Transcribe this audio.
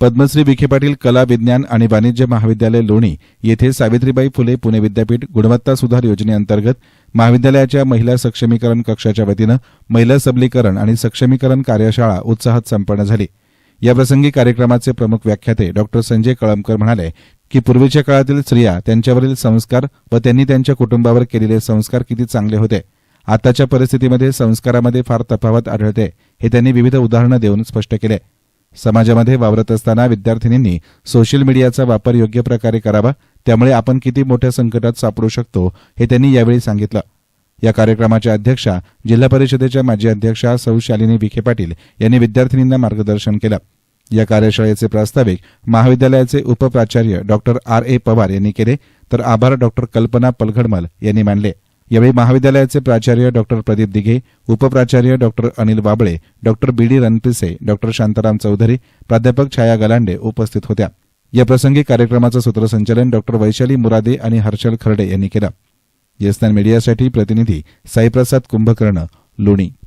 पद्मश्री विखे पाटील कला विज्ञान आणि वाणिज्य महाविद्यालय लोणी येथे सावित्रीबाई फुले पुणे विद्यापीठ गुणवत्ता सुधार योजनेअंतर्गत महाविद्यालयाच्या महिला सक्षमीकरण कक्षाच्या वतीनं महिला सबलीकरण आणि सक्षमीकरण कार्यशाळा उत्साहात संपन्न झाली. याप्रसंगी कार्यक्रमाचे प्रमुख व्याख्याते डॉक्टर संजय कळमकर म्हणाले की पूर्वीच्या काळातील स्त्रिया त्यांच्यावरील संस्कार व त्यांनी त्यांच्या कुटुंबावर केलेले संस्कार किती चांगले होते. आताच्या परिस्थितीमध्ये संस्कारामध्ये फार तफावत आढळते हे त्यांनी विविध उदाहरणं देऊन स्पष्ट केले. समाजामध्ये वावरत असताना विद्यार्थिनींनी सोशल मीडियाचा वापर योग्य प्रकारे करावा त्यामुळे आपण किती मोठ्या संकटात सापडू शकतो हे त्यांनी यावेळी सांगितलं. या कार्यक्रमाच्या अध्यक्षा जिल्हा परिषदेच्या माजी अध्यक्षा सौ शालिनी विखे पाटील यांनी विद्यार्थिनींना मार्गदर्शन केलं. या कार्यशाळेचे प्रास्ताविक महाविद्यालयाचे उपप्राचार्य डॉक्टर आर ए पवार यांनी केले तर आभार डॉक्टर कल्पना पलघडमल यांनी मानले. यावेळी महाविद्यालयाचे प्राचार्य doctor Pradeep Dighe उपप्राचार्य doctor Anil Wable doctor B D Ranpise doctor Shantaram Chaudhari प्राध्यापक छाया गलांडे उपस्थित होत्या. या प्रसंगी कार्यक्रमाचं सूत्रसंचालन डॉक्टर वैशाली मुरादे आणि हर्षल खर्डे यांनी केलं. येसनान मीडियासाठी प्रतिनिधी साईप्रसाद कुंभकर्ण लोणी.